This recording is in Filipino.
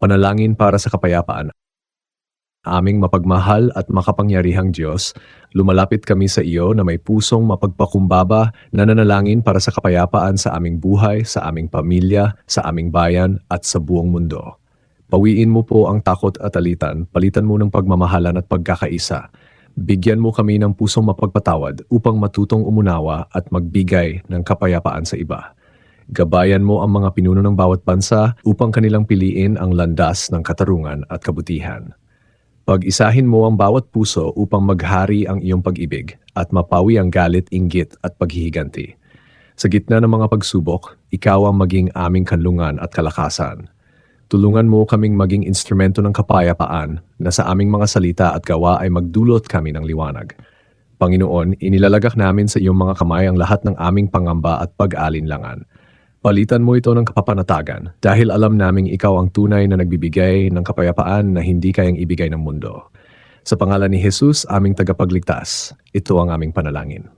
Panalangin para sa kapayapaan. Aming mapagmahal at makapangyarihang Diyos, lumalapit kami sa iyo na may pusong mapagpakumbaba na nanalangin para sa kapayapaan sa aming buhay, sa aming pamilya, sa aming bayan at sa buong mundo. Pawiin mo po ang takot at alitan, palitan mo ng pagmamahalan at pagkakaisa. Bigyan mo kami ng pusong mapagpatawad upang matutong umunawa at magbigay ng kapayapaan sa iba. Gabayan mo ang mga pinuno ng bawat bansa upang kanilang piliin ang landas ng katarungan at kabutihan. Pag-isahin mo ang bawat puso upang maghari ang iyong pag-ibig at mapawi ang galit, inggit at paghihiganti. Sa gitna ng mga pagsubok, ikaw ang maging aming kanlungan at kalakasan. Tulungan mo kaming maging instrumento ng kapayapaan na sa aming mga salita at gawa ay magdulot kami ng liwanag. Panginoon, inilalagak namin sa iyong mga kamay ang lahat ng aming pangamba at pag-alinlangan. Palitan mo ito ng kapapanatagan dahil alam naming ikaw ang tunay na nagbibigay ng kapayapaan na hindi kayang ibigay ng mundo. Sa pangalan ni Jesus, aming tagapagligtas, ito ang aming panalangin.